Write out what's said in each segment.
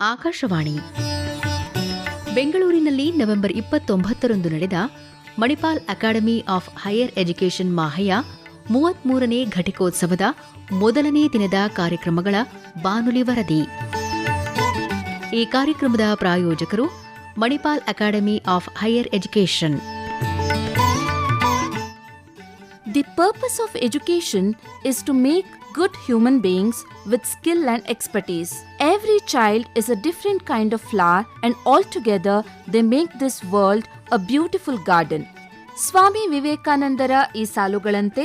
ಆಕಾಶವಾಣಿ. ಬೆಂಗಳೂರಿನಲ್ಲಿ ನವೆಂಬರ್ ಇಪ್ಪತ್ತೊಂಬತ್ತರಂದು ನಡೆದ Manipal academy of higher education ಮಾಹೆಯ ಮೂವತ್ಮೂರನೇ ಘಟಿಕೋತ್ಸವದ ಮೊದಲನೇ ದಿನದ ಕಾರ್ಯಕ್ರಮಗಳ ಬಾನುಲಿ ವರದಿ. ಈ ಕಾರ್ಯಕ್ರಮದ ಪ್ರಾಯೋಜಕರು Manipal Academy of Higher Education. The purpose of education is to make good human beings with skill and expertise. Every child is a different kind of flower, and altogether they make this world a beautiful garden. Swami ವಿವೇಕಾನಂದರ ಈ ಸಾಲುಗಳಂತೆ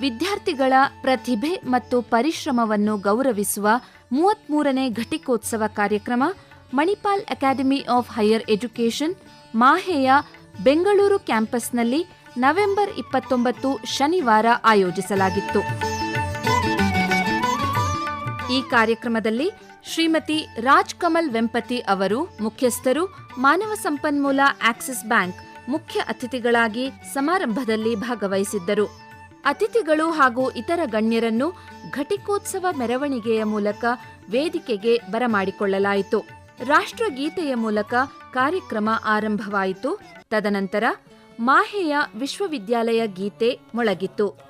ವಿದ್ಯಾರ್ಥಿಗಳ ಪ್ರತಿಭೆ ಮತ್ತು ಪರಿಶ್ರಮವನ್ನು ಗೌರವಿಸುವ ಮೂವತ್ಮೂರನೇ ಘಟಿಕೋತ್ಸವ ಕಾರ್ಯಕ್ರಮ Manipal Academy of Higher Education ಮಾಹೆಯ Bengaluru ಕ್ಯಾಂಪಸ್ನಲ್ಲಿ ನವೆಂಬರ್ ಇಪ್ಪತ್ತೊಂಬತ್ತು ಶನಿವಾರ ಆಯೋಜಿಸಲಾಗಿತ್ತು ಈ ಕಾರ್ಯಕ್ರಮದಲ್ಲಿ ಶ್ರೀಮತಿ ರಾಜ್ ಕಮಲ್ ವೆಂಪತಿ ಅವರು ಮುಖ್ಯಸ್ಥರು, ಮಾನವ ಸಂಪನ್ಮೂಲ ಆಕ್ಸಿಸ್ ಬ್ಯಾಂಕ್ ಮುಖ್ಯ ಅತಿಥಿಗಳಾಗಿ ಸಮಾರಂಭದಲ್ಲಿ ಭಾಗವಹಿಸಿದ್ದರು. ಅತಿಥಿಗಳು ಹಾಗೂ ಇತರ ಗಣ್ಯರನ್ನು ಘಟಿಕೋತ್ಸವ ಮೆರವಣಿಗೆಯ ಮೂಲಕ ವೇದಿಕೆಗೆ ಬರಮಾಡಿಕೊಳ್ಳಲಾಯಿತು. ರಾಷ್ಟ್ರಗೀತೆಯ ಮೂಲಕ ಕಾರ್ಯಕ್ರಮ ಆರಂಭವಾಯಿತು. ತದನಂತರ ಮಾಹೆಯ ವಿಶ್ವವಿದ್ಯಾಲಯ ಗೀತೆ ಮೊಳಗಿತು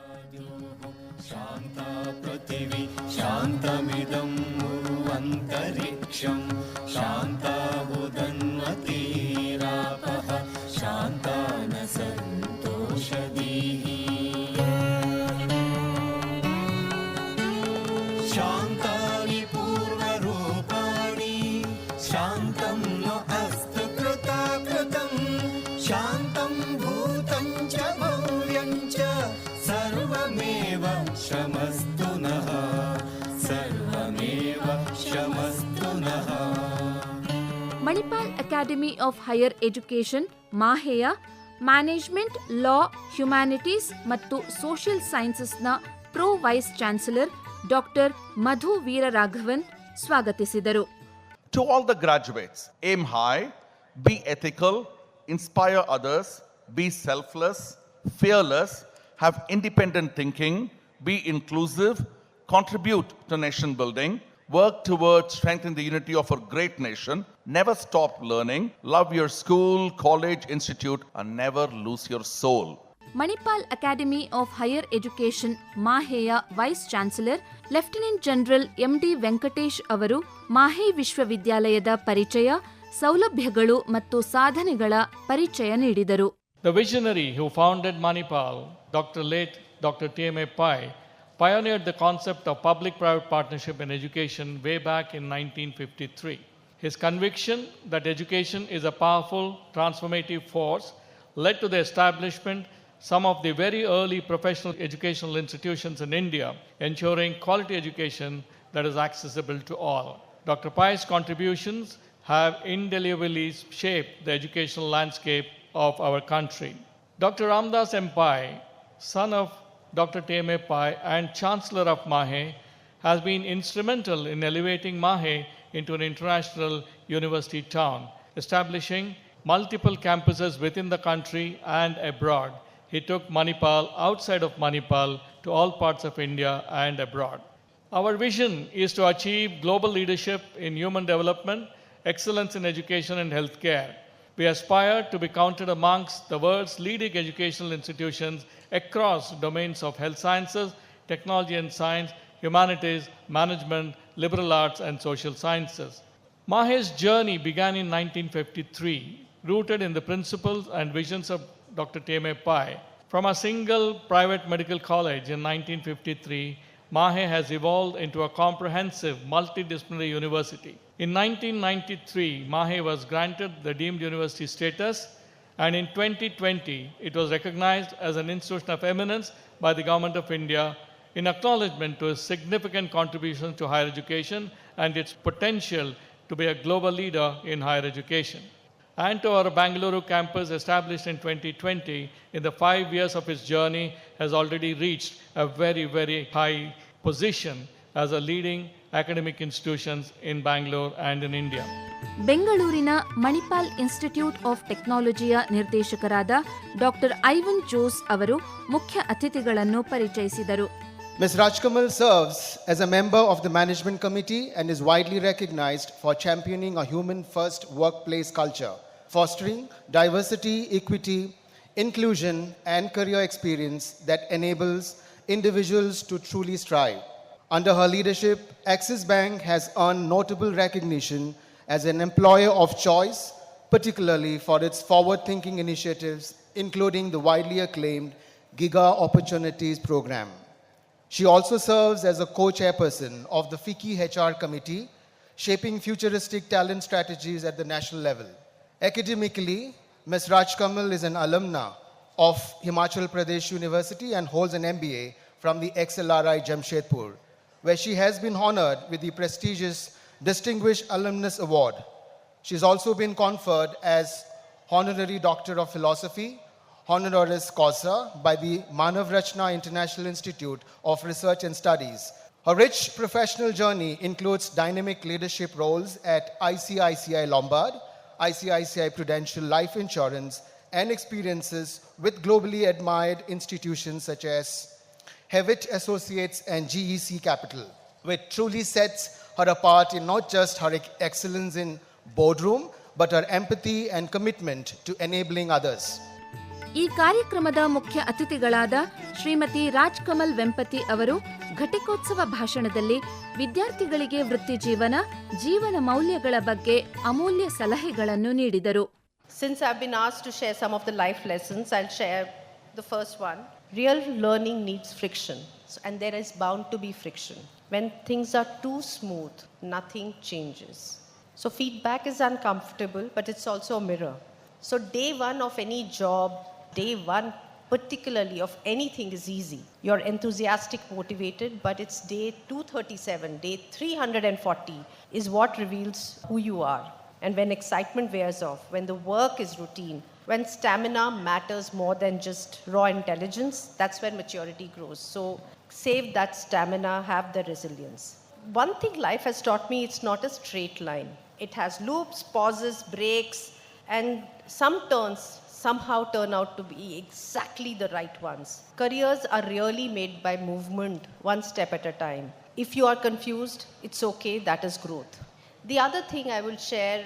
शान्तमिदं मुरुवन्तरिक्षं शान्ताबुदन्वतीरापः Manipal academy of higher education ಮಾಹೆಯ management law humanities ಮತ್ತು ಸೋಷಿಯಲ್ ಸೈನ್ಸಸ್ನ pro vice chancellor doctor Madhu Veeraraghavan ಸ್ವಾಗತಿಸಿದರು To all the graduates, aim high, be ethical, inspire others, be selfless, fearless, have independent thinking, be inclusive, contribute to nation building, work towards strengthening the unity of our great nation, never stop learning, love your school, college, institute, and never lose your soul. Manipal Academy of Higher Education ಮಾಹೆಯ vice chancellor lieutenant general MD Venkatesh ಅವರು ಮಾಹೆ ವಿಶ್ವವಿದ್ಯಾಲಯದ Parichaya ಸೌಲಭ್ಯಗಳು ಮತ್ತು ಸಾಧನೆಗಳ ಪರಿಚಯ ನೀಡಿದರು The visionary who founded Manipal, Dr. late Dr. T.M.A. Pai, pioneered the concept of public private partnership in education way back in 1953. His conviction that education is a powerful transformative force led to the establishment some of the very early professional educational institutions in India, ensuring quality education that is accessible to all. Dr. Pai's contributions have indelibly shaped the educational landscape of our country. Dr. Ramdas M. Pai, son of Dr. T.M.A. Pai and Chancellor of Mahe, has been instrumental in elevating Mahe into an international university town, establishing multiple campuses within the country and abroad. He took Manipal outside of Manipal to all parts of India and abroad. Our vision is to achieve global leadership in human development, excellence in education and healthcare. We aspire to be counted amongst the world's leading educational institutions across domains of health sciences, technology and science, humanities, management, liberal arts, and social sciences. Mahe's journey began in 1953, rooted in the principles and visions of Dr. Teme Pai. From a single private medical college in 1953, Mahe has evolved into a comprehensive multidisciplinary university. In 1993, Mahe was granted the deemed university status, and in 2020, it was recognized as an institution of eminence by the Government of India in acknowledgement to his significant contributions to higher education and its potential to be a global leader in higher education. And to our Bangalore campus, established in 2020, in the five years of its journey, has already reached a very, very high position as a leading academic institutions in Bangalore and in India. ಬೆಂಗಳೂರಿನ Manipal institute of ಟೆಕ್ನಾಲಜಿಯ ನಿರ್ದೇಶಕರಾದ doctor Ivan Jose ಅವರು ಮುಖ್ಯ ಅತಿಥಿಗಳನ್ನು ಪರಿಚಯಿಸಿದರು Ms. Rajkamal serves as a member of the management committee and is widely recognized for championing a human first workplace culture, fostering diversity, equity, inclusion, and career experience that enables individuals to truly strive. Under her leadership, Axis Bank has earned notable recognition as an employer of choice, particularly for its forward thinking initiatives, including the widely acclaimed Giga Opportunities Program. She also serves as a co chairperson of the FICCI HR Committee, shaping futuristic talent strategies at the national level. Academically, Ms. Rajkamal is an alumna of Himachal Pradesh University and holds an MBA from the XLRI Jamshedpur, where she has been honored with the prestigious Distinguished Alumnus Award. She's also been conferred as Honorary Doctor of Philosophy, honoris causa, by the Manav Rachna International Institute of Research and Studies. Her rich professional journey includes dynamic leadership roles at ICICI Lombard, ICICI Prudential Life Insurance, and experiences with globally admired institutions such as Hewitt Associates and GEC Capital, which truly sets her apart in not just her excellence in boardroom, but her empathy and commitment to enabling others. ಈ ಕಾರ್ಯಕ್ರಮದ ಮುಖ್ಯ ಅತಿಥಿಗಳಾದ ಶ್ರೀಮತಿ ರಾಜ್ಕಮಲ್ ವೆಂಪತಿ ಅವರು ಘಟಿಕೋತ್ಸವ ಭಾಷಣದಲ್ಲಿ ವಿದ್ಯಾರ್ಥಿಗಳಿಗೆ ವೃತ್ತಿ ಜೀವನ ಜೀವನ ಮೌಲ್ಯಗಳ ಬಗ್ಗೆ ಅಮೂಲ್ಯ ಸಲಹೆಗಳನ್ನು ನೀಡಿದರು Since I've been asked to share some of the life lessons, I'll share the first one. Real learning needs friction, and there is bound to be friction. When things are too smooth, nothing changes. So, feedback is uncomfortable, but it's also a mirror. So, day one of any job, day one particularly of anything is easy. You're enthusiastic, motivated, but it's day 237, day 340 is what reveals who you are. And when excitement wears off, when the work is routine, when stamina matters more than just raw intelligence, that's when maturity grows. So save that stamina, have the resilience. One thing life has taught me it's not a straight line. It has loops, pauses, breaks, and some turns somehow turn out to be exactly the right ones. Careers are really made by movement, one step at a time. If you are confused, it's okay, that is growth. The other thing I will share,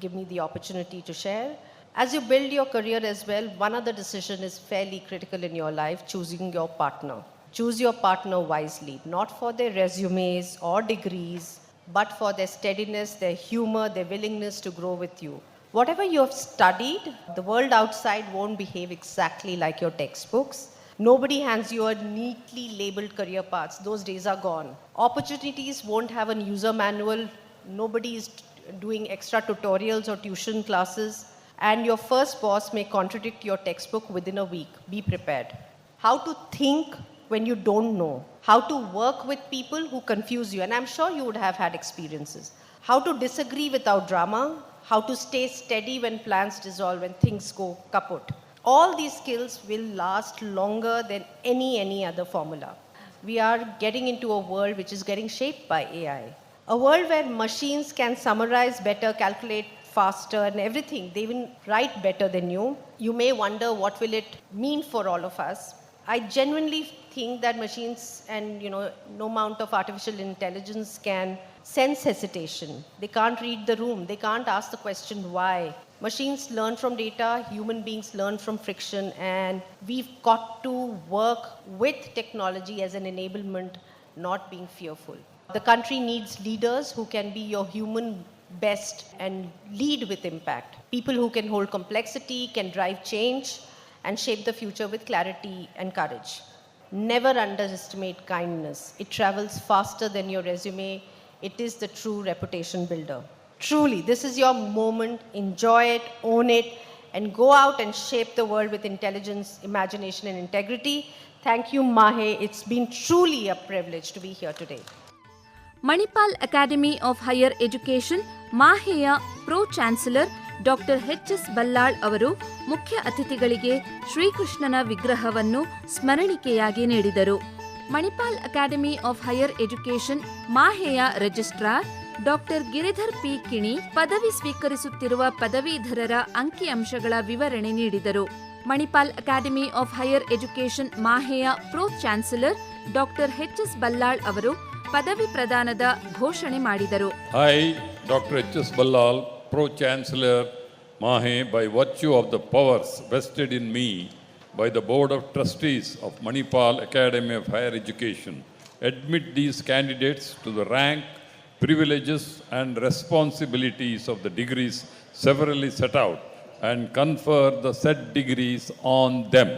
give me the opportunity to share. As you build your career as well, one other decision is fairly critical in your life choosing your partner. Choose your partner wisely, not for their resumes or degrees, but for their steadiness, their humor, their willingness to grow with you. Whatever you have studied, the world outside won't behave exactly like your textbooks. Nobody hands you a neatly labeled career paths. Those days are gone. Opportunities won't have a user manual. Nobody is doing extra tutorials or tuition classes. And your first boss may contradict your textbook within a week. Be prepared. How to think when you don't know. How to work with people who confuse you. And I'm sure you would have had experiences. How to disagree without drama. How to stay steady when plans dissolve, when things go kaput. All these skills will last longer than any any other formula. We are getting into a world which is getting shaped by AI. A world where machines can summarize better, calculate faster and everything. They even write better than you. You may wonder what will it mean for all of us. I genuinely think that machines and you know no amount of artificial intelligence can sense hesitation. They can't read the room. They can't ask the question why. Machines learn from data, human beings learn from friction, and we've got to work with technology as an enablement, not being fearful. The country needs leaders who can be your human best and lead with impact. People who can hold complexity, can drive change, and shape the future with clarity and courage. Never underestimate kindness. It travels faster than your resume. It is the true reputation builder. Truly, this is your moment. Enjoy it, own it, and go out and shape the world with intelligence, imagination, and integrity. Thank you, Mahe. It's been truly a privilege to be here today. Manipal Academy of Higher Education ಮಾಹೆಯ pro chancellor doctor H S Ballal ಅವರು ಮುಖ್ಯ ಅತಿಥಿಗಳಿಗೆ ಶ್ರೀಕೃಷ್ಣನ ವಿಗ್ರಹವನ್ನು ಸ್ಮರಣಿಕೆಯಾಗಿ ನೀಡಿದರು Manipal Academy of Higher Education ಮಾಹೆಯ registrar doctor Giridhar P Kini ಪದವಿ ಸ್ವೀಕರಿಸುತ್ತಿರುವ ಪದವೀಧರರ ಅಂಕಿಅಂಶಗಳ ವಿವರಣೆ ನೀಡಿದರು. Manipal Academy of Higher Education ಮಾಹೆಯ pro chancellor doctor H S Ballal ಅವರು ಪದವಿ ಪ್ರದಾನದ ಘೋಷಣೆ ಮಾಡಿದರು. I doctor H S Ballal pro chancellor MAHE by virtue of the powers vested in me by the Board of Trustees of Manipal Academy of Higher Education, admit these candidates to the rank, privileges, and responsibilities of the degrees severally set out and confer the said degrees on them.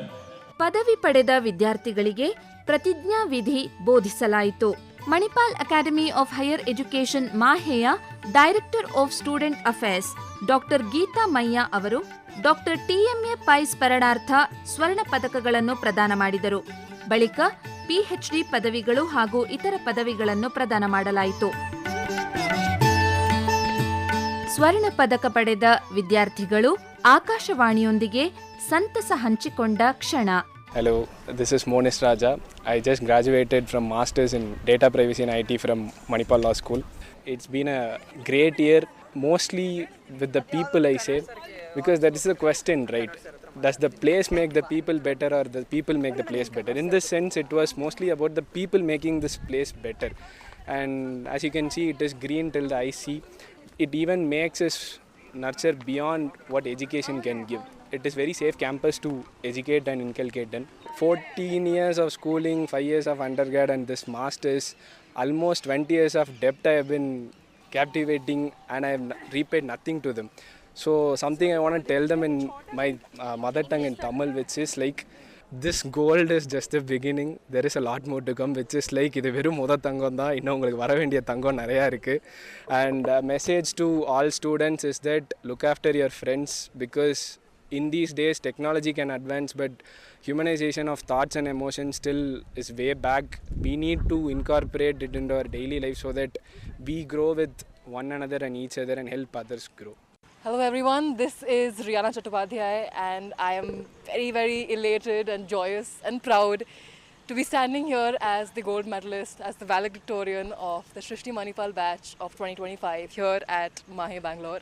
ಪದವಿ ಪಡೆದ ವಿದ್ಯಾರ್ಥಿಗಳಿಗೆ ಪ್ರತಿಜ್ಞಾ ವಿಧಿ ಬೋಧಿಸಲಾಯಿತು Manipal Academy of Higher Education ಮಾಹೆಯ director of student affairs doctor Geetha Mayya ಅವರು doctor TMA pi ಸ್ಮರಣಾರ್ಥ ಸ್ವರ್ಣ ಪದಕಗಳನ್ನು ಪ್ರದಾನ ಮಾಡಿದರು. ಬಳಿಕ ಪಿಎಚ್ಡಿ ಪದವಿಗಳು ಹಾಗೂ ಇತರ ಪದವಿಗಳನ್ನು ಪ್ರದಾನ ಮಾಡಲಾಯಿತು. ಸ್ವರ್ಣ ಪದಕ ಪಡೆದ ವಿದ್ಯಾರ್ಥಿಗಳು ಆಕಾಶವಾಣಿಯೊಂದಿಗೆ ಸಂತಸ ಹಂಚಿಕೊಂಡ ಕ್ಷಣ. Hello this is Monis Raja I just graduated from masters in data privacy in I T from Manipal law school it's been a great year mostly with the people I save because that is the question, right? Does the place make the people better or the people make the place better? In this sense, it was mostly about the people making this place better. And as you can see, it is green till the see. It even makes us nurture beyond what education can give. It is very safe campus to educate and inculcate in. 14 years of schooling, 5 years of undergrad and this masters, almost 20 years of debt I have been captivating and I have repaid nothing to them. So something I want to tell them in my uh, mother tongue in Tamil which is like this gold is just the beginning there is a lot more to come which is like இது வெறும் முத தங்கம் தான் இன்னும் உங்களுக்கு வர வேண்டிய தங்கம் நிறையா இருக்குது and message to all students is that look after your friends because in these days technology can advance but humanization of thoughts and emotions still is way back we need to incorporate it into our daily life so that we grow with one another and each other and help others grow Hello everyone, this is Rihanna Chattopadhyay and I am very very elated and joyous and proud to be standing here as the gold medalist, as the valedictorian of the Shrishti Manipal batch of 2025 here at Mahe Bangalore.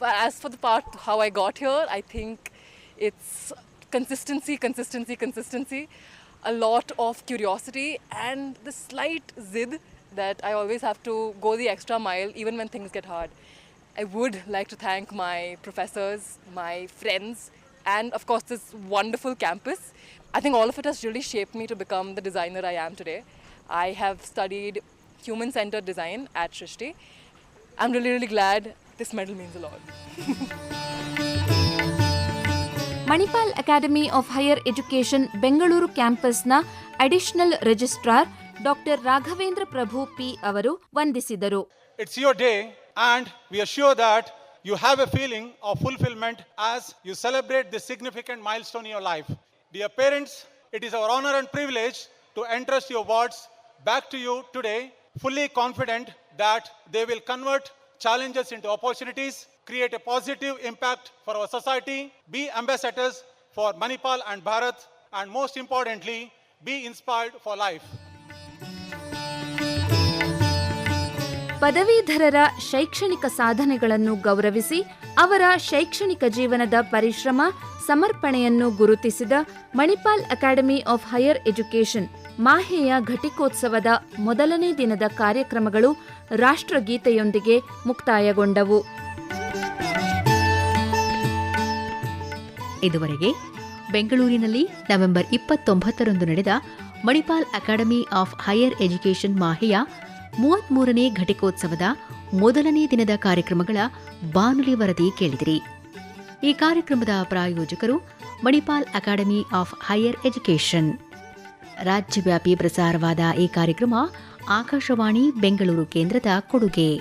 As for the part how I got here, I think it's consistency, consistency, consistency, a lot of curiosity and the slight zid that I always have to go the extra mile even when things get hard. I would like to thank my professors, my friends, and of course, this wonderful campus. I think all of it has really shaped me to become the designer I am today. I have studied human centered design at Shrishti. I'm really, really glad this medal means a lot. Manipal academy of higher education Bengaluru ಕ್ಯಾಂಪಸ್ನ additional registrar doctor Raghavendra Prabhu P ಅವರು ವಂದಿಸಿದರು it's your day, and we are sure that you have a feeling of fulfillment as you celebrate this significant milestone in your life. Dear parents, it is our honor and privilege to entrust your words back to you today, fully confident that they will convert challenges into opportunities, create a positive impact for our society, be ambassadors for Manipal and Bharat, and most importantly, be inspired for life. ಪದವೀಧರರ ಶೈಕ್ಷಣಿಕ ಸಾಧನೆಗಳನ್ನು ಗೌರವಿಸಿ ಅವರ ಶೈಕ್ಷಣಿಕ ಜೀವನದ ಪರಿಶ್ರಮ, ಸಮರ್ಪಣೆಯನ್ನು ಗುರುತಿಸಿದ Manipal Academy of Higher Education ಮಾಹೆಯ ಘಟಿಕೋತ್ಸವದ ಮೊದಲನೇ ದಿನದ ಕಾರ್ಯಕ್ರಮಗಳು ರಾಷ್ಟ್ರಗೀತೆಯೊಂದಿಗೆ ಮುಕ್ತಾಯಗೊಂಡವು. ಇದುವರೆಗೆ ಬೆಂಗಳೂರಿನಲ್ಲಿ ನವೆಂಬರ್ ಇಪ್ಪತ್ತೊಂಬತ್ತರಂದು ನಡೆದ Manipal academy of higher education ಮಾಹೆಯ ಮೂವತ್ಮೂರನೇ ಘಟಿಕೋತ್ಸವದ ಮೊದಲನೇ ದಿನದ ಕಾರ್ಯಕ್ರಮಗಳ ಬಾನುಲಿ ವರದಿ ಕೇಳಿದಿರಿ. ಈ ಕಾರ್ಯಕ್ರಮದ ಪ್ರಾಯೋಜಕರು Manipal Academy of Higher Education. ರಾಜ್ಯವ್ಯಾಪಿ ಪ್ರಸಾರವಾದ ಈ ಕಾರ್ಯಕ್ರಮ ಆಕಾಶವಾಣಿ ಬೆಂಗಳೂರು ಕೇಂದ್ರದ ಕೊಡುಗೆ.